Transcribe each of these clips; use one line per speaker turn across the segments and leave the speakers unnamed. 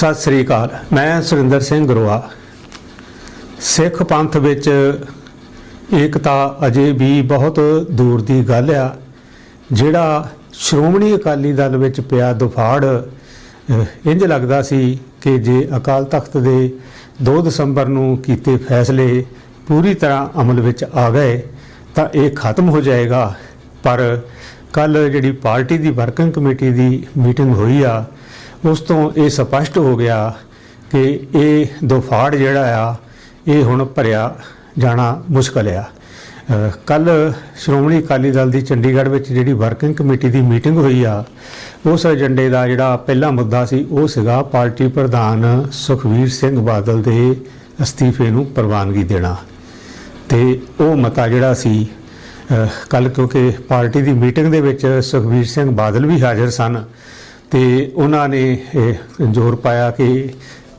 ਸਤਿ ਸ੍ਰੀ ਅਕਾਲ। ਮੈਂ ਸੁਰਿੰਦਰ ਸਿੰਘ ਗਰੋਆ। ਸਿੱਖ ਪੰਥ ਵਿੱਚ ਏਕਤਾ ਅਜੇ ਵੀ ਬਹੁਤ ਦੂਰ ਦੀ ਗੱਲ ਆ ਜਿਹੜਾ ਸ਼੍ਰੋਮਣੀ ਅਕਾਲੀ ਦਲ ਵਿੱਚ ਪਿਆ ਦੁਫਾੜ ਅਹ, ਇੰਜ ਲੱਗਦਾ ਸੀ ਕਿ ਜੇ ਅਕਾਲ ਤਖਤ ਦੇ 2 ਦਸੰਬਰ ਨੂੰ ਕੀਤੇ ਫੈਸਲੇ ਪੂਰੀ ਤਰ੍ਹਾਂ ਅਮਲ ਵਿੱਚ ਆ ਗਏ ਤਾਂ ਇਹ ਖਤਮ ਹੋ ਜਾਏਗਾ। ਪਰ ਕੱਲ ਜਿਹੜੀ ਪਾਰਟੀ ਦੀ ਵਰਕਿੰਗ ਕਮੇਟੀ ਦੀ ਮੀਟਿੰਗ ਹੋਈ ਆ ਉਸ ਤੋਂ ਇਹ ਸਪਸ਼ਟ ਹੋ ਗਿਆ ਕਿ ਇਹ ਦੁਫਾੜ ਜਿਹੜਾ ਆ, ਇਹ ਹੁਣ ਭਰਿਆ ਜਾਣਾ ਮੁਸ਼ਕਲ ਆ। ਕੱਲ ਸ਼੍ਰੋਮਣੀ ਅਕਾਲੀ ਦਲ ਦੀ ਚੰਡੀਗੜ੍ਹ ਵਿੱਚ ਜਿਹੜੀ ਵਰਕਿੰਗ ਕਮੇਟੀ ਦੀ ਮੀਟਿੰਗ ਹੋਈ ਆ, ਉਸ ਏਜੰਡੇ ਦਾ ਜਿਹੜਾ ਪਹਿਲਾ ਮੁੱਦਾ ਸੀ, ਉਹ ਸੀਗਾ ਪਾਰਟੀ ਪ੍ਰਧਾਨ ਸੁਖਵੀਰ ਸਿੰਘ ਬਾਦਲ ਦੇ ਅਸਤੀਫੇ ਨੂੰ ਪ੍ਰਵਾਨਗੀ ਦੇਣਾ। ਤੇ ਉਹ ਮਤਾ ਜਿਹੜਾ ਸੀ ਕੱਲ ਕਿਉਂਕਿ ਪਾਰਟੀ ਦੀ ਮੀਟਿੰਗ ਦੇ ਵਿੱਚ ਸੁਖਵੀਰ ਸਿੰਘ ਬਾਦਲ ਵੀ ਹਾਜ਼ਰ ਸਨ ਤੇ ਉਹਨਾਂ ਨੇ ਜ਼ੋਰ ਪਾਇਆ ਕਿ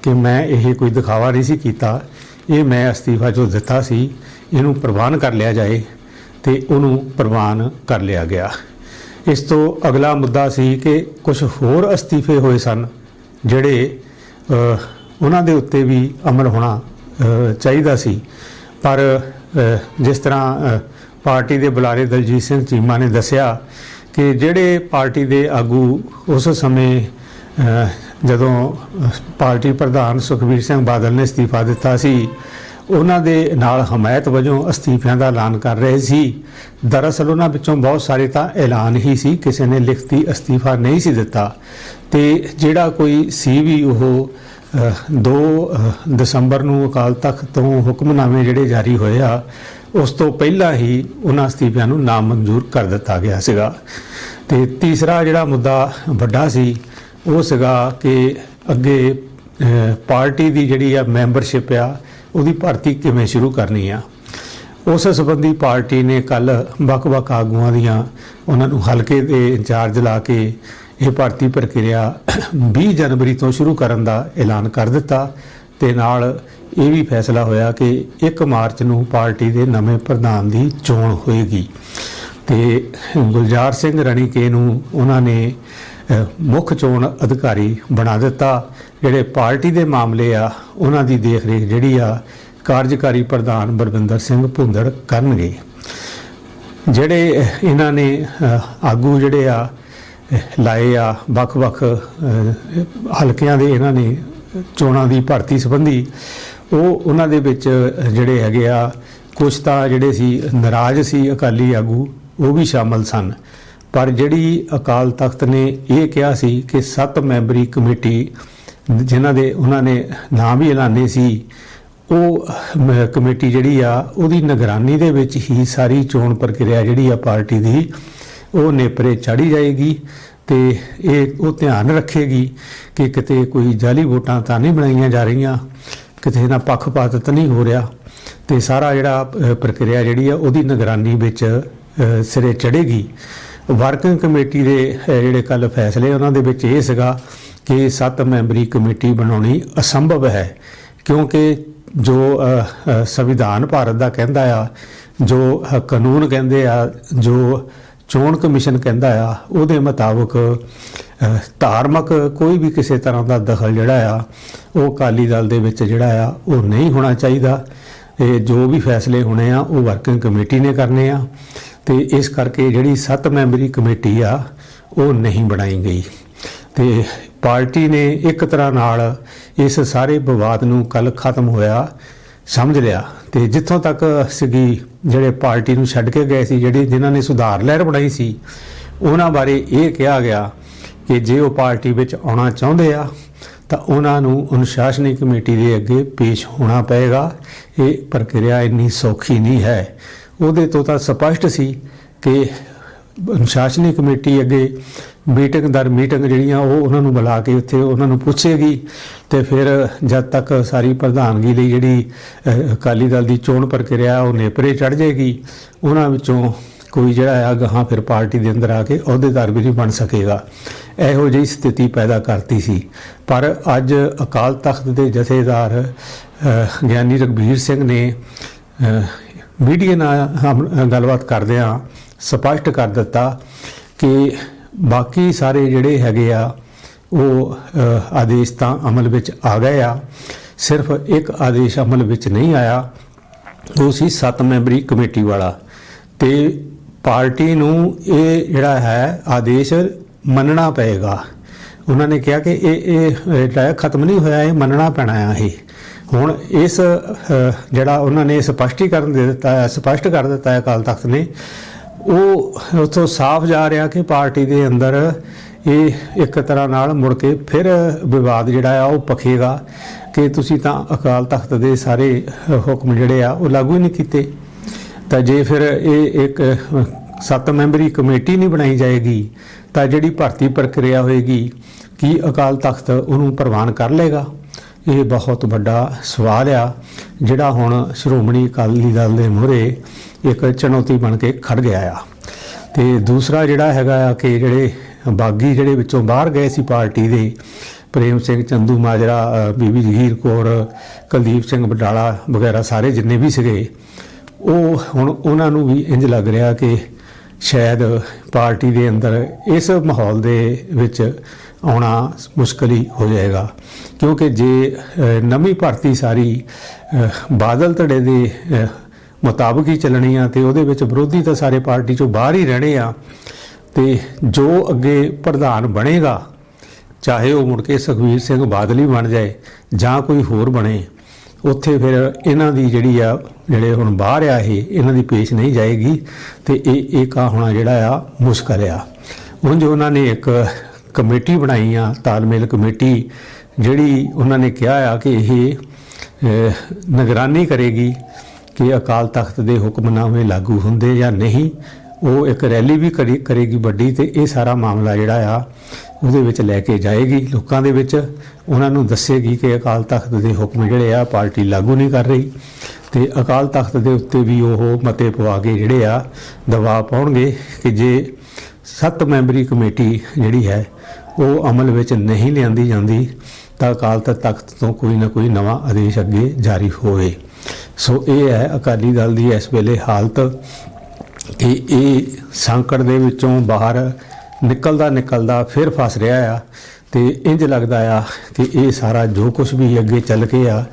ਕਿ ਮੈਂ ਇਹ ਕੋਈ ਦਿਖਾਵਾ ਨਹੀਂ ਸੀ ਕੀਤਾ। ਇਹ ਮੈਂ ਅਸਤੀਫਾ ਜੋ ਦਿੱਤਾ ਸੀ, ਇਹਨੂੰ ਪ੍ਰਵਾਨ ਕਰ ਲਿਆ ਜਾਏ ਤੇ ਉਹਨੂੰ ਪ੍ਰਵਾਨ ਕਰ ਲਿਆ ਗਿਆ। ਇਸ ਤੋਂ ਅਗਲਾ ਮੁੱਦਾ ਸੀ ਕਿ ਕੁਝ ਹੋਰ ਅਸਤੀਫੇ ਹੋਏ ਸਨ, ਜਿਹੜੇ ਉਹਨਾਂ ਦੇ ਉੱਤੇ ਵੀ ਅਮਲ ਹੋਣਾ ਚਾਹੀਦਾ ਸੀ। ਪਰ ਜਿਸ ਤਰ੍ਹਾਂ ਪਾਰਟੀ ਦੇ ਬੁਲਾਰੇ ਦਲਜੀਤ ਸਿੰਘ ਚੀਮਾ ਨੇ ਦੱਸਿਆ ਕਿ ਜਿਹੜੇ ਪਾਰਟੀ ਦੇ ਆਗੂ ਉਸ ਸਮੇਂ ਜਦੋਂ ਪਾਰਟੀ ਪ੍ਰਧਾਨ ਸੁਖਬੀਰ ਸਿੰਘ ਬਾਦਲ ਨੇ ਅਸਤੀਫਾ ਦਿੱਤਾ ਸੀ, ਉਹਨਾਂ ਦੇ ਨਾਲ ਹਮਾਇਤ ਵਜੋਂ ਅਸਤੀਫਿਆਂ ਦਾ ਐਲਾਨ ਕਰ ਰਹੇ ਸੀ। ਦਰਅਸਲ ਉਹਨਾਂ ਵਿੱਚੋਂ ਬਹੁਤ ਸਾਰੇ ਤਾਂ ਐਲਾਨ ਹੀ ਸੀ, ਕਿਸੇ ਨੇ ਲਿਖਤੀ ਅਸਤੀਫਾ ਨਹੀਂ ਸੀ ਦਿੱਤਾ। ਤੇ ਜਿਹੜਾ ਕੋਈ ਸੀ ਵੀ ਉਹ 2 ਦਸੰਬਰ ਨੂੰ ਅਕਾਲ ਤਖਤ ਤੋਂ ਹੁਕਮਨਾਮੇ ਜਿਹੜੇ ਜਾਰੀ ਹੋਏ ਆ, ਉਸ ਤੋਂ ਪਹਿਲਾਂ ਹੀ ਉਹਨਾਂ ਅਸਤੀਫਿਆਂ ਨੂੰ ਨਾਮਨਜ਼ੂਰ ਕਰ ਦਿੱਤਾ ਗਿਆ ਸੀਗਾ। ਤੇ ਤੀਸਰਾ ਜਿਹੜਾ ਮੁੱਦਾ ਵੱਡਾ ਸੀ, ਉਹ ਸੀਗਾ ਕਿ ਅੱਗੇ ਪਾਰਟੀ ਦੀ ਜਿਹੜੀ ਆ ਮੈਂਬਰਸ਼ਿਪ ਆ, ਉਹਦੀ ਭਰਤੀ ਕਿਵੇਂ ਸ਼ੁਰੂ ਕਰਨੀ ਆ। ਉਸ ਸੰਬੰਧੀ ਪਾਰਟੀ ਨੇ ਕੱਲ ਵੱਖ-ਵੱਖ ਆਗੂਆਂ ਦੀਆਂ ਉਹਨਾਂ ਨੂੰ ਹਲਕੇ ਦੇ ਇੰਚਾਰਜ ਲਾ ਕੇ ਇਹ ਭਰਤੀ ਪ੍ਰਕਿਰਿਆ 20 ਜਨਵਰੀ ਤੋਂ ਸ਼ੁਰੂ ਕਰਨ ਦਾ ਐਲਾਨ ਕਰ ਦਿੱਤਾ ਤੇ ਨਾਲ ਇਹ ਵੀ ਫੈਸਲਾ ਹੋਇਆ ਕਿ 1 ਮਾਰਚ ਨੂੰ ਪਾਰਟੀ ਦੇ ਨਵੇਂ ਪ੍ਰਧਾਨ ਦੀ ਚੋਣ ਹੋਏਗੀ। ਤੇ ਗੁਲਜ਼ਾਰ ਸਿੰਘ ਰਣੀਕੇ ਨੂੰ ਉਹਨਾਂ ਨੇ ਮੁੱਖ ਚੋਣ ਅਧਿਕਾਰੀ ਬਣਾ ਦਿੱਤਾ। ਜਿਹੜੇ ਪਾਰਟੀ ਦੇ ਮਾਮਲੇ ਆ, ਉਹਨਾਂ ਦੀ ਦੇਖ ਰੇਖ ਜਿਹੜੀ ਆ, ਕਾਰਜਕਾਰੀ ਪ੍ਰਧਾਨ ਬਲਵਿੰਦਰ ਸਿੰਘ ਭੁੰਦੜ ਕਰਨਗੇ। ਜਿਹੜੇ ਇਹਨਾਂ ਨੇ ਆਗੂ ਜਿਹੜੇ ਆ ਲਾਏ ਆ, ਵੱਖ-ਵੱਖ ਹਲਕਿਆਂ ਦੇ ਇਹਨਾਂ ਨੇ ਚੋਣਾਂ ਦੀ ਭਰਤੀ ਸੰਬੰਧੀ, ਉਹ ਉਹਨਾਂ ਦੇ ਵਿੱਚ ਜਿਹੜੇ ਹੈਗੇ ਆ ਕੁਝ ਤਾਂ ਜਿਹੜੇ ਸੀ, ਨਾਰਾਜ਼ ਸੀ ਅਕਾਲੀ ਆਗੂ। ਉਹ ਵੀ ਸ਼ਾਮਲ ਸਨ। ਪਰ ਜਿਹੜੀ ਅਕਾਲ ਤਖਤ ਨੇ ਇਹ ਕਿਹਾ ਸੀ ਕਿ 7 ਮੈਂਬਰੀ ਕਮੇਟੀ ਜਿਨ੍ਹਾਂ ਦੇ ਉਹਨਾਂ ਨੇ ਨਾਮ ਵੀ ਐਲਾਨੇ ਸੀ, ਉਹ ਮ- ਕਮੇਟੀ ਜਿਹੜੀ ਆ, ਉਹਦੀ ਨਿਗਰਾਨੀ ਦੇ ਵਿੱਚ ਹੀ ਸਾਰੀ ਚੋਣ ਪ੍ਰਕਿਰਿਆ ਜਿਹੜੀ ਆ ਪਾਰਟੀ ਦੀ, ਉਹ ਨੇਪਰੇ ਚੜੀ ਜਾਏਗੀ ਤੇ ਇਹ, ਉਹ ਧਿਆਨ ਰੱਖੇਗੀ ਕਿ ਕਿਤੇ ਕੋਈ ਜਾਲੀ ਵੋਟਾਂ ਤਾਂ ਨਹੀਂ ਬਣਾਈਆਂ ਜਾ ਰਹੀਆਂ, ਕਿਤੇ ਨਾ ਪੱਖਪਾਤ ਤਾਂ ਨਹੀਂ ਹੋ ਰਿਹਾ ਤੇ ਸਾਰਾ ਜਿਹੜਾ ਪ੍ਰਕਿਰਿਆ ਜਿਹੜੀ ਆ, ਉਹਦੀ ਨਿਗਰਾਨੀ ਵਿੱਚ ਸਿਰੇ ਚੜੇਗੀ ਵਰਕਿੰਗ ਕਮੇਟੀ ਦੇ ਜਿਹੜੇ ਕੱਲ ਫੈਸਲੇ ਉਹਨਾਂ ਦੇ ਵਿੱਚ ਇਹ ਸੀਗਾ ਕਿ 7 ਮੈਂਬਰੀ ਕਮੇਟੀ ਬਣਾਉਣੀ ਅਸੰਭਵ ਹੈ। ਕਿਉਂਕਿ ਜੋ ਸੰਵਿਧਾਨ ਭਾਰਤ ਦਾ ਕਹਿੰਦਾ ਆ, ਜੋ ਕਾਨੂੰਨ ਕਹਿੰਦੇ ਆ, ਜੋ ਚੋਣ ਕਮਿਸ਼ਨ ਕਹਿੰਦਾ ਆ, ਉਹਦੇ ਮੁਤਾਬਕ ਧਾਰਮਿਕ ਕੋਈ ਵੀ ਕਿਸੇ ਤਰ੍ਹਾਂ ਦਾ ਦਖਲ ਜਿਹੜਾ ਆ, ਉਹ ਅਕਾਲੀ ਦਲ ਦੇ ਵਿੱਚ ਜਿਹੜਾ ਆ, ਉਹ ਨਹੀਂ ਹੋਣਾ ਚਾਹੀਦਾ। ਇਹ ਜੋ ਵੀ ਫੈਸਲੇ ਹੋਣੇ ਆ, ਉਹ ਵਰਕਿੰਗ ਕਮੇਟੀ ਨੇ ਕਰਨੇ ਆ। ਤੇ ਇਸ ਕਰਕੇ ਜਿਹੜੀ 7 ਮੈਂਬਰੀ ਕਮੇਟੀ ਆ, ਉਹ ਨਹੀਂ ਬਣਾਈ ਗਈ। ਤੇ ਪਾਰਟੀ ਨੇ ਇੱਕ ਤਰ੍ਹਾਂ ਨਾਲ ਇਸ ਸਾਰੇ ਵਿਵਾਦ ਨੂੰ ਕੱਲ ਖਤਮ ਹੋਇਆ, ਸਮਝ ਲਿਆ। ਤੇ ਜਿੱਥੋਂ ਤੱਕ ਸੀਗੀ ਜਿਹੜੇ ਪਾਰਟੀ ਨੂੰ ਛੱਡ ਕੇ ਗਏ ਸੀ, ਜਿਹੜੇ ਜਿਨ੍ਹਾਂ ਨੇ ਸੁਧਾਰ ਲਹਿਰ ਬਣਾਈ ਸੀ, ਉਹਨਾਂ ਬਾਰੇ ਇਹ ਕਿਹਾ ਗਿਆ ਕਿ ਜੇ ਉਹ ਪਾਰਟੀ ਵਿੱਚ ਆਉਣਾ ਚਾਹੁੰਦੇ ਆ, ਤਾਂ ਉਹਨਾਂ ਨੂੰ ਅਨੁਸ਼ਾਸਨੀ ਕਮੇਟੀ ਦੇ ਅੱਗੇ ਪੇਸ਼ ਹੋਣਾ ਪਏਗਾ। ਇਹ ਪ੍ਰਕਿਰਿਆ ਇੰਨੀ ਸੌਖੀ ਨਹੀਂ ਹੈ। ਉਹਦੇ ਤੋਂ ਤਾਂ ਸਪਸ਼ਟ ਸੀ ਕਿ ਅਨੁਸ਼ਾਸਨੀ ਕਮੇਟੀ ਅੱਗੇ ਮੀਟਿੰਗ ਦਰ ਮੀਟਿੰਗ ਜਿਹੜੀਆਂ ਉਹ ਉਹਨਾਂ ਨੂੰ ਬੁਲਾ ਕੇ ਉੱਥੇ ਉਹਨਾਂ ਨੂੰ ਪੁੱਛੇਗੀ ਤੇ ਫਿਰ ਜਦ ਤੱਕ ਸਾਰੀ ਪ੍ਰਧਾਨਗੀ ਲਈ ਜਿਹੜੀ ਅਕਾਲੀ ਦਲ ਦੀ ਚੋਣ ਪ੍ਰਕਿਰਿਆ ਉਹ ਨੇਪਰੇ ਚੜ ਜਾਏਗੀ, ਉਹਨਾਂ ਵਿੱਚੋਂ ਕੋਈ ਜਿਹੜਾ ਆ ਗਾਹਾਂ ਫਿਰ ਪਾਰਟੀ ਦੇ ਅੰਦਰ ਆ ਕੇ ਅਹੁਦੇਦਾਰ ਵੀ ਨਹੀਂ ਬਣ ਸਕੇਗਾ। ਇਹੋ ਜਿਹੀ ਸਥਿਤੀ ਪੈਦਾ ਕਰਤੀ ਸੀ। ਪਰ ਅੱਜ ਅਕਾਲ ਤਖਤ ਦੇ ਜਥੇਦਾਰ ਗਿਆਨੀ ਰਗਵੀਰ ਸਿੰਘ ਨੇ ਮੀਡੀਆ ਨਾਲ ਹਮ- ਗੱਲਬਾਤ ਕਰਦਿਆਂ ਸਪਸ਼ਟ ਕਰ ਦਿੱਤਾ ਕਿ ਬਾਕੀ ਸਾਰੇ ਜਿਹੜੇ ਹੈਗੇ ਆ, ਉਹ ਆਦੇਸ਼ ਤਾਂ ਅਮਲ ਵਿੱਚ ਆ ਗਏ ਆ। ਸਿਰਫ ਇੱਕ ਆਦੇਸ਼ ਅਮਲ ਵਿੱਚ ਨਹੀਂ ਆਇਆ। ਉਹ ਸੀ 7 ਮੈਂਬਰੀ ਕਮੇਟੀ ਵਾਲਾ। ਤੇ ਪਾਰਟੀ ਨੂੰ ਇਹ ਜਿਹੜਾ ਹੈ, ਆਦੇਸ਼ ਮੰਨਣਾ ਪਏਗਾ। ਉਹਨਾਂ ਨੇ ਕਿਹਾ ਕਿ ਇਹ ਇਹ ਜਿਹੜਾ ਖਤਮ ਨਹੀਂ ਹੋਇਆ, ਇਹ ਮੰਨਣਾ ਪੈਣਾ ਆ ਇਹ। ਹੁਣ ਇਸ ਜਿਹੜਾ ਉਹਨਾਂ ਨੇ ਸਪਸ਼ਟੀਕਰਨ ਦੇ ਦਿੱਤਾ ਹੈ ਸਪਸ਼ਟ ਕਰ ਦਿੱਤਾ ਹੈ ਅਕਾਲ ਤਖਤ ਨੇ, ਉਹ ਉਥੋਂ ਸਾਫ਼ ਜਾ ਰਿਹਾ ਕਿ ਪਾਰਟੀ ਦੇ ਅੰਦਰ ਇਹ ਇੱਕ ਤਰ੍ਹਾਂ ਨਾਲ ਮੁੜ ਕੇ ਫਿਰ ਵਿਵਾਦ ਜਿਹੜਾ ਆ ਉਹ ਪਖੇਗਾ ਕਿ ਤੁਸੀਂ ਤਾਂ ਅਕਾਲ ਤਖਤ ਦੇ ਸਾਰੇ ਹੁਕਮ ਜਿਹੜੇ ਆ ਉਹ ਲਾਗੂ ਹੀ ਨਹੀਂ ਕੀਤੇ। ਤਾਂ ਜੇ ਫਿਰ ਇਹ ਇੱਕ ਸੱਤ ਮੈਂਬਰੀ ਕਮੇਟੀ ਨਹੀਂ ਬਣਾਈ ਜਾਏਗੀ, ਤਾਂ ਜਿਹੜੀ ਭਰਤੀ ਪ੍ਰਕਿਰਿਆ ਹੋਏਗੀ, ਕੀ ਅਕਾਲ ਤਖਤ ਉਹਨੂੰ ਪ੍ਰਵਾਨ ਕਰ ਲੇਗਾ ਇਹ ਬਹੁਤ ਵੱਡਾ ਸਵਾਲ ਆ, ਜਿਹੜਾ ਹੁਣ ਸ਼੍ਰੋਮਣੀ ਅਕਾਲੀ ਦਲ ਦੇ ਮੂਹਰੇ ਇੱਕ ਚੁਣੌਤੀ ਬਣ ਕੇ ਖੜ ਗਿਆ ਆ। ਤੇ ਦੂਸਰਾ ਜਿਹੜਾ ਹੈਗਾ ਆ ਕਿ ਜਿਹੜੇ ਬਾਗੀ ਜਿਹੜੇ ਵਿੱਚੋਂ ਬਾਹਰ ਗਏ ਸੀ ਪਾਰਟੀ ਦੇ, ਪ੍ਰੇਮ ਸਿੰਘ ਚੰਦੂ, ਮਾਜਰਾ ਬੀਬੀ ਜਗੀਰ ਕੌਰ, ਕੁਲਦੀਪ ਸਿੰਘ ਬਡਾਲਾ ਵਗੈਰਾ ਸਾਰੇ ਜਿੰਨੇ ਵੀ ਸੀਗੇ, ਉਹ ਹੁਣ ਉਹਨਾਂ ਨੂੰ ਵੀ ਇੰਜ ਲੱਗ ਰਿਹਾ ਕਿ ਸ਼ਾਇਦ ਪਾਰਟੀ ਦੇ ਅੰਦਰ ਇਸ ਮਾਹੌਲ ਦੇ ਵਿੱਚ ਆਉਣਾ ਮੁਸ਼ਕਲ ਹੀ ਹੋ ਜਾਏਗਾ। ਕਿਉਂਕਿ ਜੇ ਨਵੀਂ ਭਰਤੀ ਸਾਰੀ ਬਾਦਲ ਧੜੇ ਦੇ ਮੁਤਾਬਕ ਹੀ ਚੱਲਣੀ ਆ ਤੇ ਉਹਦੇ ਵਿੱਚ ਵਿਰੋਧੀ ਤਾਂ ਸਾਰੇ ਪਾਰਟੀ ਚੋਂ ਬਾਹਰ ਹੀ ਰਹਿਣੇ ਆ, ਤੇ ਜੋ ਅੱਗੇ ਪ੍ਰਧਾਨ ਬਣੇਗਾ, ਚਾਹੇ ਉਹ ਮੁੜ ਕੇ ਸੁਖਵੀਰ ਸਿੰਘ ਬਾਦਲ ਹੀ ਬਣ ਜਾਏ, ਜਾਂ ਕੋਈ ਹੋਰ ਬਣੇ, ਉੱਥੇ ਫਿਰ ਇਹਨਾਂ ਦੀ ਜਿਹੜੀ ਆ, ਜਿਹੜੇ ਹੁਣ ਬਾਹਰ ਆ ਇਹ, ਇਹਨਾਂ ਦੀ ਪੇਸ਼ ਨਹੀਂ ਜਾਏਗੀ, ਤੇ ਇਹ ਇਹ ਕਾ ਹੋਣਾ ਜਿਹੜਾ ਆ ਮੁਸ਼ਕਲ ਆ। ਉਂਝ ਉਹਨਾਂ ਨੇ ਇੱਕ ਕਮੇਟੀ ਬਣਾਈ ਆ ਤਾਲਮੇਲ ਕਮੇਟੀ, ਜਿਹੜੀ ਉਹਨਾਂ ਨੇ ਕਿਹਾ ਆ ਕਿ ਇਹ ਨਿਗਰਾਨੀ ਕਰੇਗੀ ਕਿ ਅਕਾਲ ਤਖਤ ਦੇ ਹੁਕਮਨਾਮੇ ਲਾਗੂ ਹੁੰਦੇ ਜਾਂ ਨਹੀਂ। ਉਹ ਇੱਕ ਰੈਲੀ ਵੀ ਕਰੀ- ਕਰੇਗੀ ਵੱਡੀ ਤੇ ਇਹ ਸਾਰਾ ਮਾਮਲਾ ਜਿਹੜਾ ਆ, ਉਹਦੇ ਵਿੱਚ ਲੈ ਕੇ ਜਾਏਗੀ ਲੋਕਾਂ ਦੇ ਵਿੱਚ। ਉਹਨਾਂ ਨੂੰ ਦੱਸੇਗੀ ਕਿ ਅਕਾਲ ਤਖਤ ਦੇ ਹੁਕਮ ਜਿਹੜੇ ਆ, ਪਾਰਟੀ ਲਾਗੂ ਨਹੀਂ ਕਰ ਰਹੀ ਤੇ ਅਕਾਲ ਤਖਤ ਦੇ ਉੱਤੇ ਵੀ ਉਹ ਮਤੇ ਪਵਾ ਕੇ ਜਿਹੜੇ ਆ, ਦਬਾਅ ਪਾਉਣਗੇ ਕਿ ਜੇ ਸੱਤ ਮੈਂਬਰੀ ਕਮੇਟੀ ਜਿਹੜੀ ਹੈ, ਉਹ ਅਮਲ ਵਿੱਚ ਨਹੀਂ ਲਿਆਂਦੀ ਜਾਂਦੀ, ਤਾਂ ਅਕਾਲ ਤਖਤ ਤੋਂ ਕੋਈ ਨਾ ਕੋਈ ਨਵਾਂ ਆਦੇਸ਼ ਅੱਗੇ ਜਾਰੀ ਹੋਵੇ। ਸੋ ਇਹ ਹੈ ਅਕਾਲੀ ਦਲ ਦੀ ਇਸ ਵੇਲੇ ਹਾਲਤ ਕਿ ਇਹ ਸੰਕਟ ਦੇ ਵਿੱਚੋਂ ਬਾਹਰ ਨਿਕਲਦਾ ਨਿਕਲਦਾ ਫਿਰ ਫਸ ਰਿਹਾ ਆ, ਤੇ ਇੰਜ ਲੱਗਦਾ ਆ ਕਿ ਇਹ ਸਾਰਾ ਜੋ ਕੁਝ ਵੀ ਅੱਗੇ ਚੱਲ ਕੇ ਆ,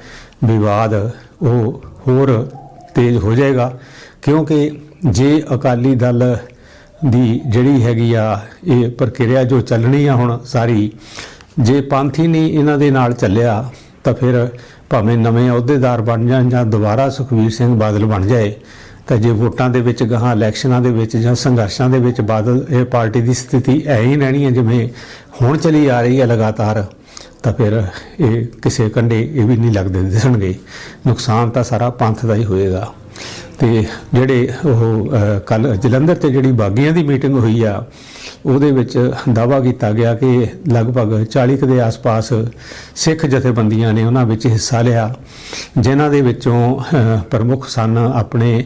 ਵਿਵਾਦ ਉਹ ਹੋਰ ਤੇਜ਼ ਹੋ ਜਾਏਗਾ, ਕਿਉਂਕਿ ਜੇ ਅਕਾਲੀ ਦਲ ਦੀ ਜਿਹੜੀ ਹੈਗੀ ਆ ਇਹ ਪ੍ਰਕਿਰਿਆ ਜੋ ਚੱਲਣੀ ਆ ਹੁਣ ਸਾਰੀ, ਜੇ ਪੰਥ ਹੀ ਨਹੀਂ ਇਹਨਾਂ ਦੇ ਨਾਲ ਚੱਲਿਆ, ਤਾਂ ਫਿਰ ਭਾਵੇਂ ਨਵੇਂ ਅਹੁਦੇਦਾਰ ਬਣ ਜਾਣ ਜਾਂ ਦੁਬਾਰਾ ਸੁਖਵੀਰ ਸਿੰਘ ਬਾਦਲ ਬਣ ਜਾਏ, ਤਾਂ ਜੇ ਵੋਟਾਂ ਦੇ ਵਿੱਚ ਗਾਹਾਂ ਇਲੈਕਸ਼ਨਾਂ ਦੇ ਵਿੱਚ ਜਾਂ ਸੰਘਰਸ਼ਾਂ ਦੇ ਵਿੱਚ ਬਾਦਲ, ਇਹ ਪਾਰਟੀ ਦੀ ਸਥਿਤੀ ਐ ਹੀ ਰਹਿਣੀ ਹੈ ਜਿਵੇਂ ਹੁਣ ਚਲੀ ਆ ਰਹੀ ਹੈ ਲਗਾਤਾਰ, ਤਾਂ ਫਿਰ ਇਹ ਕਿਸੇ ਕੰਡੇ ਇਹ ਵੀ ਨਹੀਂ ਲੱਗਦੇ ਦਿਸਣਗੇ। ਨੁਕਸਾਨ ਤਾਂ ਸਾਰਾ ਪੰਥ ਦਾ ਹੀ ਹੋਏਗਾ। ਤੇ ਜਿਹੜੇ ਉਹ ਕੱਲ ਜਲੰਧਰ ਤੇ ਜਿਹੜੀ ਬਾਗੀਆਂ ਦੀ ਮੀਟਿੰਗ ਹੋਈ ਆ, ਉਹਦੇ ਵਿੱਚ ਦਾਵਾ ਕੀਤਾ ਗਿਆ ਕਿ ਲਗਭਗ 40 ਕੁ ਦੇ ਆਸ-ਪਾਸ ਸਿੱਖ ਜਥੇਬੰਦੀਆਂ ਨੇ ਉਹਨਾਂ ਵਿੱਚ ਹਿੱਸਾ ਲਿਆ, ਜਿਨ੍ਹਾਂ ਦੇ ਵਿੱਚੋਂ ਪ੍ਰਮੁੱਖ ਸਨ ਆਪਣੇ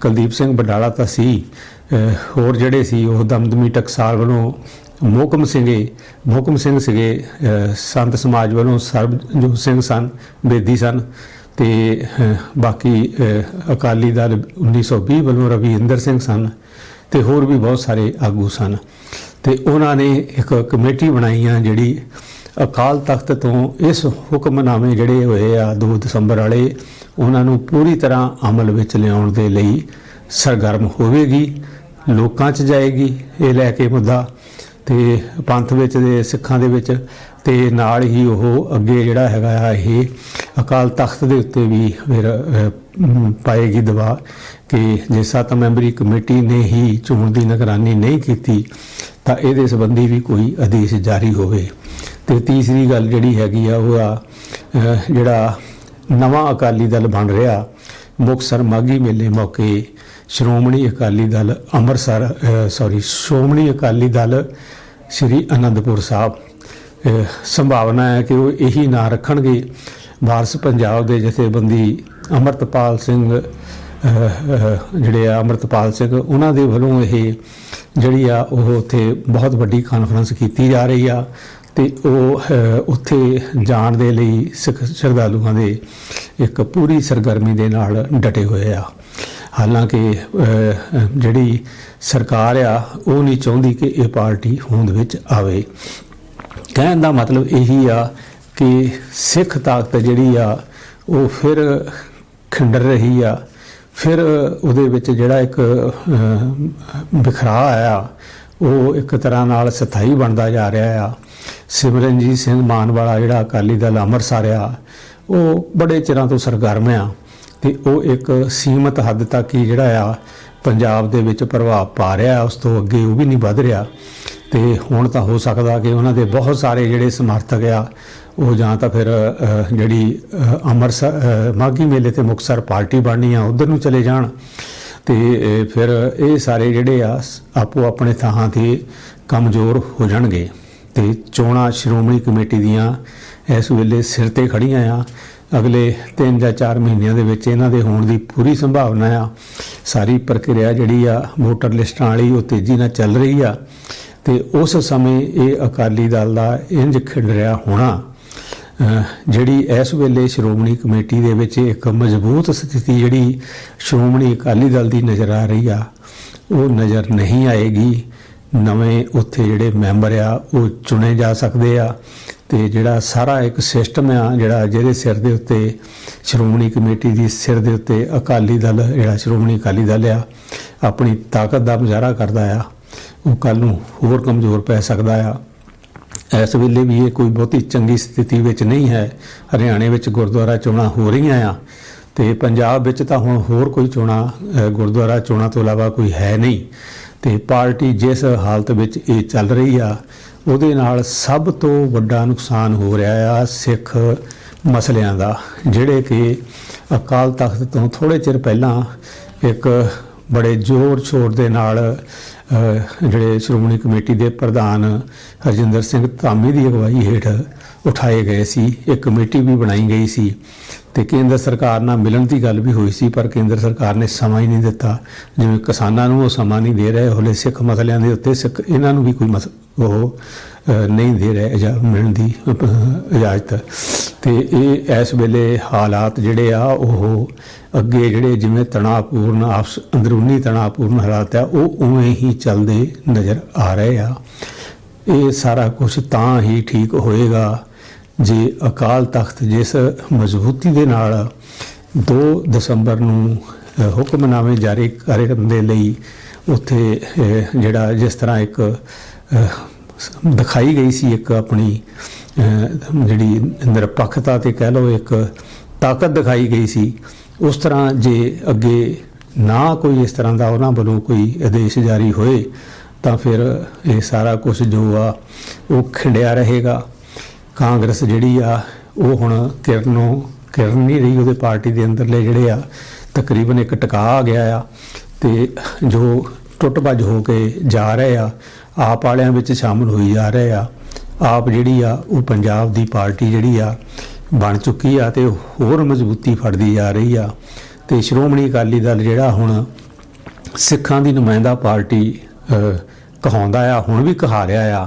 ਕੁਲਦੀਪ ਸਿੰਘ ਬਡਾਲਾ ਤਾਂ ਸੀ ਹੋਰ ਜਿਹੜੇ ਸੀ ਉਹ ਦਮਦਮੀ ਟਕਸਾਲ ਵੱਲੋਂ ਮੋਹਕਮ ਸਿੰਘੇ ਮੋਕਮ ਸਿੰਘ ਸੀਗੇ ਸੰਤ ਸਮਾਜ ਵੱਲੋਂ ਸਰਬਜੋਤ ਸਿੰਘ ਸਨ, ਬੇਦੀ ਸਨ ਤੇ ਬਾਕੀ ਅਕਾਲੀ ਦਲ 1920 ਵੱਲੋਂ ਰਵਿੰਦਰ ਸਿੰਘ ਸਨ ਤੇ ਹੋਰ ਵੀ ਬਹੁਤ ਸਾਰੇ ਆਗੂ ਸਨ। ਤੇ ਉਹਨਾਂ ਨੇ ਇੱਕ ਕਮੇਟੀ ਬਣਾਈ ਆ ਜਿਹੜੀ ਅਕਾਲ ਤਖਤ ਤੋਂ ਇਸ ਹੁਕਮਨਾਮੇ ਜਿਹੜੇ ਹੋਏ ਆ 2 ਦਸੰਬਰ ਵਾਲੇ, ਉਹਨਾਂ ਨੂੰ ਪੂਰੀ ਤਰ੍ਹਾਂ ਅਮਲ ਵਿੱਚ ਲਿਆਉਣ ਦੇ ਲਈ ਸਰਗਰਮ ਹੋਵੇਗੀ, ਲੋਕਾਂ 'ਚ ਜਾਏਗੀ ਇਹ ਲੈ ਕੇ ਮੁੱਦਾ। ਤੇ ਪੰਥ ਵਿੱਚ ਦੇ ਸਿੱਖਾਂ ਦੇ ਵਿੱਚ ਤੇ ਨਾਲ ਹੀ ਉਹ ਅੱਗੇ ਜਿਹੜਾ ਹੈਗਾ ਆ ਇਹ ਅਕਾਲ ਤਖਤ ਦੇ ਉੱਤੇ ਵੀ ਫਿਰ ਪਾਏਗੀ ਦਵਾ ਕਿ ਜੇ ਸੱਤ ਮੈਂਬਰੀ ਕਮੇਟੀ ਨੇ ਹੀ ਚੋਣ ਦੀ ਨਿਗਰਾਨੀ ਨਹੀਂ ਕੀਤੀ, ਤਾਂ ਇਹਦੇ ਸੰਬੰਧੀ ਵੀ ਕੋਈ ਆਦੇਸ਼ ਜਾਰੀ ਹੋਵੇ। ਤੇ ਤੀਸਰੀ ਗੱਲ ਜਿਹੜੀ ਹੈਗੀ ਆ, ਉਹ ਆ ਜਿਹੜਾ ਨਵਾਂ ਅਕਾਲੀ ਦਲ ਬਣ ਰਿਹਾ, ਮੁਕਤਸਰ ਮਾਗੀ ਮੇਲੇ ਮੌਕੇ ਸ਼੍ਰੋਮਣੀ ਅਕਾਲੀ ਦਲ ਅੰਮ੍ਰਿਤਸਰ ਸੌਰੀ ਸ਼੍ਰੋਮਣੀ ਅਕਾਲੀ ਦਲ ਸ੍ਰੀ ਅਨੰਦਪੁਰ ਸਾਹਿਬ। ਸੰਭਾਵਨਾ ਹੈ ਕਿ ਉਹ ਇਹੀ ਨਾਂ ਰੱਖਣਗੇ। ਵਾਰਸ ਪੰਜਾਬ ਦੇ ਜਥੇਬੰਦੀ ਅਮਰਤਪਾਲ ਸਿੰਘ ਜਿਹੜੇ ਆ ਅਮਰਤਪਾਲ ਸਿੰਘ, ਉਹਨਾਂ ਦੇ ਵੱਲੋਂ ਇਹ ਜਿਹੜੀ ਆ ਉਹ ਉੱਥੇ ਬਹੁਤ ਵੱਡੀ ਕਾਨਫਰੰਸ ਕੀਤੀ ਜਾ ਰਹੀ ਆ ਤੇ ਉਹ ਉੱਥੇ ਜਾਣ ਦੇ ਲਈ ਸਿੱਖ ਸ਼ਰਧਾਲੂਆਂ ਦੇ ਇੱਕ ਪੂਰੀ ਸਰਗਰਮੀ ਦੇ ਨਾਲ ਡਟੇ ਹੋਏ ਆ। ਹਾਲਾਂਕਿ ਜਿਹੜੀ ਸਰਕਾਰ ਆ, ਉਹ ਨਹੀਂ ਚਾਹੁੰਦੀ ਕਿ ਇਹ ਪਾਰਟੀ ਹੋਂਦ ਵਿੱਚ ਆਵੇ। ਕਹਿਣ ਦਾ ਮਤਲਬ ਇਹੀ ਆ ਕਿ ਸਿੱਖ ਤਾਕਤ ਜਿਹੜੀ ਆ ਉਹ ਫਿਰ ਖਿੰਡਰ ਰਹੀ ਆ। ਫਿਰ ਉਹਦੇ ਵਿੱਚ ਜਿਹੜਾ ਇੱਕ ਅਹ, ਬਿਖਰਾ ਆਇਆ ਉਹ ਇੱਕ ਤਰ੍ਹਾਂ ਨਾਲ ਸਥਾਈ ਬਣਦਾ ਜਾ ਰਿਹਾ ਆ। ਸਿਮਰਨਜੀਤ ਸਿੰਘ ਮਾਨ ਵਾਲਾ ਜਿਹੜਾ ਅਕਾਲੀ ਦਲ ਅੰਮ੍ਰਿਤਸਰ ਆ ਉਹ ਬੜੇ ਚਿਰਾਂ ਤੋਂ ਸਰਗਰਮ ਆ ਤੇ ਉਹ ਇੱਕ ਸੀਮਤ ਹੱਦ ਤੱਕ ਹੀ ਜਿਹੜਾ ਆ ਪੰਜਾਬ ਦੇ ਵਿੱਚ ਪ੍ਰਭਾਵ ਪਾ ਰਿਹਾ ਉਸ ਤੋਂ ਅੱਗੇ ਉਹ ਵੀ ਨਹੀਂ ਵੱਧ ਰਿਹਾ। ਤੇ ਹੁਣ ਤਾਂ ਹੋ ਸਕਦਾ ਕਿ ਉਹਨਾਂ ਦੇ ਬਹੁਤ ਸਾਰੇ ਜਿਹੜੇ ਸਮਰਥਕ ਆ ਉਹ ਜਾਂ ਤਾਂ ਫਿਰ ਜਿਹੜੀ ਅੰਮ੍ਰਿਤਸਰ ਅਹ, ਮਾਘੀ ਮੇਲੇ ਤੇ ਮੁਕਤਸਰ ਪਾਰਟੀ ਬਣਨੀ ਆ ਉਧਰ ਨੂੰ ਚਲੇ ਜਾਣ। ਤੇ ਫਿਰ ਇਹ ਸਾਰੇ ਜਿਹੜੇ ਆ ਆਪੋ ਆਪਣੇ ਥਾਂ ਤੇ ਕਮਜ਼ੋਰ ਹੋ ਜਾਣਗੇ। ਤੇ ਚੋਣਾਂ ਸ਼੍ਰੋਮਣੀ ਕਮੇਟੀ ਦੀਆਂ ਇਸ ਵੇਲੇ ਸਿਰ ਤੇ ਖੜੀਆਂ ਆ। ਅਗਲੇ 3 ਜਾਂ 4 ਮਹੀਨਿਆਂ ਦੇ ਵਿੱਚ ਇਹਨਾਂ ਦੇ ਹੋਣ ਦੀ ਪੂਰੀ ਸੰਭਾਵਨਾ ਆ। ਸਾਰੀ ਪ੍ਰਕਿਰਿਆ ਜਿਹੜੀ ਆ ਵੋਟਰ ਲਿਸਟਾਂ ਵਾਲੀ ਉਹ ਤੇਜ਼ੀ ਨਾਲ ਚੱਲ ਰਹੀ ਆ। ਤੇ ਉਸ ਸਮੇਂ ਇਹ ਅਕਾਲੀ ਦਲ ਦਾ ਇੰਜ ਖਿੜ ਰਿਹਾ ਹੋਣਾ ਜਿਹੜੀ ਇਸ ਵੇਲੇ ਸ਼੍ਰੋਮਣੀ ਕਮੇਟੀ ਦੇ ਵਿੱਚ ਇੱਕ ਮਜ਼ਬੂਤ ਸਥਿਤੀ ਜਿਹੜੀ ਸ਼੍ਰੋਮਣੀ ਅਕਾਲੀ ਦਲ ਦੀ ਨਜ਼ਰ ਆ ਰਹੀ ਆ, ਉਹ ਨਜ਼ਰ ਨਹੀਂ ਆਏਗੀ। ਨਵੇਂ ਉੱਥੇ ਜਿਹੜੇ ਮੈਂਬਰ ਆ, ਉਹ ਚੁਣੇ ਜਾ ਸਕਦੇ ਆ ਤੇ ਜਿਹੜਾ ਸਾਰਾ ਇੱਕ ਸਿਸਟਮ ਆ, ਜਿਹੜਾ ਜਿਹਦੇ ਸਿਰ ਦੇ ਉੱਤੇ ਸ਼੍ਰੋਮਣੀ ਕਮੇਟੀ ਦੀ ਸਿਰ ਦੇ ਉੱਤੇ ਅਕਾਲੀ ਦਲ, ਜਿਹੜਾ ਸ਼੍ਰੋਮਣੀ ਅਕਾਲੀ ਦਲ ਆ, ਆਪਣੀ ਤਾਕਤ ਦਾ ਮੁਜ਼ਾਹਰਾ ਕਰਦਾ ਆ। ਉਹ ਕੱਲ ਨੂੰ ਹੋਰ ਕਮਜ਼ੋਰ ਪੈ ਸਕਦਾ ਆ। ਇਸ ਵੇਲੇ ਵੀ ਇਹ ਕੋਈ ਬਹੁਤੀ ਚੰਗੀ ਸਥਿਤੀ ਵਿੱਚ ਨਹੀਂ ਹੈ। ਹਰਿਆਣੇ ਵਿੱਚ ਗੁਰਦੁਆਰਾ ਚੋਣਾਂ ਹੋ ਰਹੀਆਂ ਆ ਤੇ ਪੰਜਾਬ ਵਿੱਚ ਤਾਂ ਹੁਣ ਹੋਰ ਕੋਈ ਚੋਣਾਂ ਗੁਰਦੁਆਰਾ ਚੋਣਾਂ ਤੋਂ ਇਲਾਵਾ ਕੋਈ ਹੈ ਨਹੀਂ। ਤੇ ਪਾਰਟੀ ਜਿਸ ਹਾਲਤ ਵਿੱਚ ਇਹ ਚੱਲ ਰਹੀ ਆ, ਉਹਦੇ ਨਾਲ ਸਭ ਤੋਂ ਵੱਡਾ ਨੁਕਸਾਨ ਹੋ ਰਿਹਾ ਆ ਸਿੱਖ ਮਸਲਿਆਂ ਦਾ, ਜਿਹੜੇ ਕਿ ਅਕਾਲ ਤਖਤ ਤੋਂ ਥੋੜੇ ਚਿਰ ਪਹਿਲਾਂ ਇੱਕ ਬੜੇ ਜ਼ੋਰ ਸ਼ੋਰ ਦੇ ਨਾਲ ਜਿਹੜੇ ਸ਼੍ਰੋਮਣੀ ਕਮੇਟੀ ਦੇ ਪ੍ਰਧਾਨ ਹਰਜਿੰਦਰ ਸਿੰਘ ਧਾਮੀ ਦੀ ਅਗਵਾਈ ਹੇਠ ਉਠਾਏ ਗਏ ਸੀ, ਇੱਕ ਕਮੇਟੀ ਵੀ ਬਣਾਈ ਗਈ ਸੀ ਤੇ ਕੇਂਦਰ ਸਰਕਾਰ ਨਾਲ ਮਿਲਣ ਦੀ ਗੱਲ ਵੀ ਹੋਈ ਸੀ, ਪਰ ਕੇਂਦਰ ਸਰਕਾਰ ਨੇ ਸਮਾਂ ਹੀ ਨਹੀਂ ਦਿੱਤਾ। ਜਿਵੇਂ ਕਿਸਾਨਾਂ ਨੂੰ ਉਹ ਸਮਾਂ ਨਹੀਂ ਦੇ ਰਹੇ ਹੋਲੇ ਸਿੱਖ ਮਸਲਿਆਂ ਦੇ ਉੱਤੇ ਸਿੱਖ ਇਹਨਾਂ ਨੂੰ ਵੀ ਕੋਈ ਮਸ, ਉਹ ਨਹੀਂ ਦੇ ਰਹੇ ਇਜਾ ਮਿਲਣ ਦੀ ਇਜਾਜ਼ਤ। ਤੇ ਇਹ ਇਸ ਵੇਲੇ ਹਾਲਾਤ ਜਿਹੜੇ ਆ, ਉਹ ਅੱਗੇ ਜਿਹੜੇ ਜਿਵੇਂ ਤਣਾਅਪੂਰਨ, ਆਪਸ ਅੰਦਰੂਨੀ ਤਣਾਅਪੂਰਨ ਹਾਲਾਤ ਆ, ਉਹ ਉਵੇਂ ਹੀ ਚੱਲਦੇ ਨਜ਼ਰ ਆ ਰਹੇ ਆ। ਇਹ ਸਾਰਾ ਕੁਝ ਤਾਂ ਹੀ ਠੀਕ ਹੋਏਗਾ ਜੇ ਅਕਾਲ ਤਖਤ ਜਿਸ ਮਜ਼ਬੂਤੀ ਦੇ ਨਾਲ 2 ਦਸੰਬਰ ਨੂੰ ਹੁਕਮਨਾਮੇ ਜਾਰੀ ਕਰਨ ਦੇ ਲਈ ਉੱਥੇ ਜਿਹੜਾ ਜਿਸ ਤਰ੍ਹਾਂ ਇੱਕ ਦਿਖਾਈ ਗਈ ਸੀ ਇੱਕ ਆਪਣੀ ਜਿਹੜੀ ਨਿਰਪੱਖਤਾ ਤੇ ਕਹਿ ਲਓ ਇੱਕ ਤਾਕਤ ਦਿਖਾਈ ਗਈ ਸੀ ਉਸ ਤਰ੍ਹਾਂ ਜੇ ਅੱਗੇ ਨਾ ਕੋਈ ਇਸ ਤਰ੍ਹਾਂ ਦਾ ਉਹਨਾਂ ਵੱਲੋਂ ਕੋਈ ਆਦੇਸ਼ ਜਾਰੀ ਹੋਏ, ਤਾਂ ਫਿਰ ਇਹ ਸਾਰਾ ਕੁਝ ਜੋ ਆ, ਉਹ ਖਿੰਡਿਆ ਰਹੇਗਾ। ਕਾਂਗਰਸ ਜਿਹੜੀ ਆ, ਉਹ ਹੁਣ ਕਿਰਨੋਂ, ਕਿਰਨ ਨਹੀਂ ਰਹੀ ਉਹਦੇ ਪਾਰਟੀ ਦੇ ਅੰਦਰਲੇ ਜਿਹੜੇ ਆ, ਤਕਰੀਬਨ ਇੱਕ ਟਿਕਾ ਆ ਗਿਆ ਆ। ਤੇ ਜੋ ਟੁੱਟ ਭੱਜ ਹੋ ਕੇ ਜਾ ਰਹੇ ਆ, ਆਪ ਵਾਲਿਆਂ ਵਿੱਚ ਸ਼ਾਮਲ ਹੋਈ ਜਾ ਰਹੇ ਆ। ਆਪ ਜਿਹੜੀ ਆ, ਉਹ ਪੰਜਾਬ ਦੀ ਪਾਰਟੀ ਜਿਹੜੀ ਆ ਬਣ ਚੁੱਕੀ ਆ ਤੇ ਹੋਰ ਮਜ਼ਬੂਤੀ ਫੜਦੀ ਜਾ ਰਹੀ ਆ। ਤੇ ਸ਼੍ਰੋਮਣੀ ਅਕਾਲੀ ਦਲ ਜਿਹੜਾ ਹੁਣ ਸਿੱਖਾਂ ਦੀ ਨੁਮਾਇੰਦਾ ਪਾਰਟੀ ਕਹਾਉਂਦਾ ਆ, ਹੁਣ ਵੀ ਕਹਾ ਰਿਹਾ ਆ।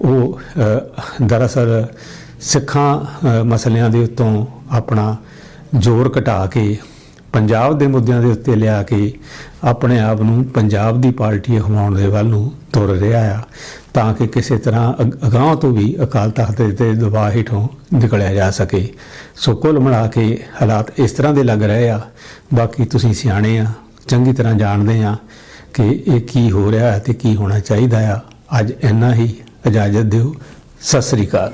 ਉਹ ਦਰਅਸਲ ਸਿੱਖਾਂ ਮਸਲਿਆਂ ਦੇ ਉੱਤੋਂ ਆਪਣਾ ਜ਼ੋਰ ਘਟਾ ਕੇ, ਪੰਜਾਬ ਦੇ ਮੁੱਦਿਆਂ ਦੇ ਉੱਤੇ ਲਿਆ ਕੇ ਆਪਣੇ ਆਪ ਨੂੰ ਪੰਜਾਬ ਦੀ ਪਾਰਟੀ ਅਖਵਾਉਣ ਦੇ ਵੱਲ ਨੂੰ ਤੁਰ ਰਿਹਾ ਆ, ਤਾਂ ਕਿ ਕਿਸੇ ਤਰ੍ਹਾਂ ਅਗ- ਅਗਾਂਹ ਤੋਂ ਵੀ ਅਕਾਲ ਤਖਤ ਦੇ ਤੇ ਦਬਾਅ ਹੇਠੋਂ ਨਿਕਲਿਆ ਜਾ ਸਕੇ। ਸੋ ਕੁੱਲ ਮਿਲਾ ਕੇ ਹਾਲਾਤ ਇਸ ਤਰ੍ਹਾਂ ਦੇ ਲੱਗ ਰਹੇ ਆ। ਬਾਕੀ ਤੁਸੀਂ ਸਿਆਣੇ ਆ, ਚੰਗੀ ਤਰ੍ਹਾਂ ਜਾਣਦੇ ਆ ਕਿ ਇਹ ਕੀ ਹੋ ਰਿਹਾ ਹੈ ਤੇ ਕੀ ਹੋਣਾ ਚਾਹੀਦਾ ਆ। ਅੱਜ ਇੰਨਾ ਹੀ, ਇਜਾਜ਼ਤ ਦਿਓ। ਸਤਿ ਸ੍ਰੀ ਅਕਾਲ।